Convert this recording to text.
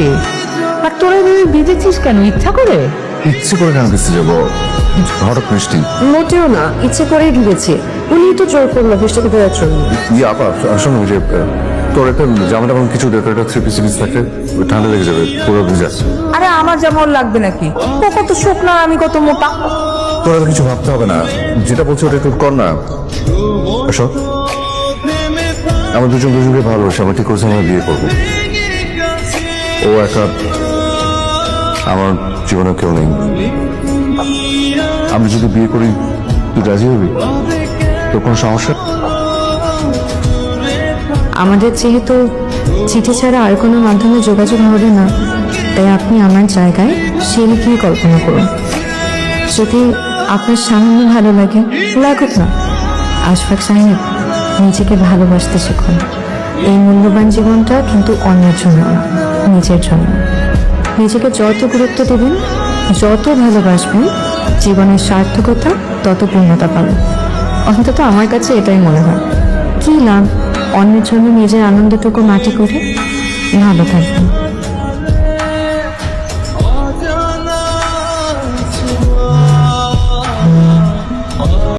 নাকি আর তোরা এভাবে বিদেছিস কেন? ইচ্ছা করে? ইচ্ছে করে কেন বেঁচে যাব? হঠাৎ মিষ্টি। মোটেও না ইচ্ছে করেই ঢুকেছে। উনি তো জোর করল দেওয়ার জন্য। আপা শোনো যে তোর একটা জামাটা কোনো কিছু একটা থ্রি পিস পিস থাকে ঠান্ডা লেগে যাবে পুরো ভিজা। আরে আমার যেমন লাগবে নাকি? ও কত শুকনা আমি কত মোটা। তোর আর কিছু ভাবতে হবে না। যেটা বলছো ওটা একটু কর না। আমরা দুজন দুজনকে ভালোবাসি আমরা ঠিক করছি আমরা বিয়ে করব? ও একা আমার জীবনে কেউ নেই। আমি যদি বিয়ে করি, তুই রাজি হবি? তোর কোনো সমস্যা? আমাদের যেহেতু চিঠি ছাড়া আর কোনো মাধ্যমে যোগাযোগ হবে না, তাই আপনি আমার জায়গায় সেদিকেই কল্পনা করুন। যদি আপনার সামনে ভালো লাগে, লাগুক না। আশফাক সাহেব, নিজেকে ভালোবাসতে শিখুন। এই মূল্যবান জীবনটা কিন্তু অন্যের জন্য না। নিজের জন্য। নিজেকে যত গুরুত্ব দেবেন, যত ভালোবাসবেন, জীবনের সার্থকতা তত পূর্ণতা পাবেন। অন্তত আমার কাছে এটাই মনে হয়। কী লাভ অন্যের জন্য নিজের আনন্দটুকু মাটি করে? ভালো থাকবেন।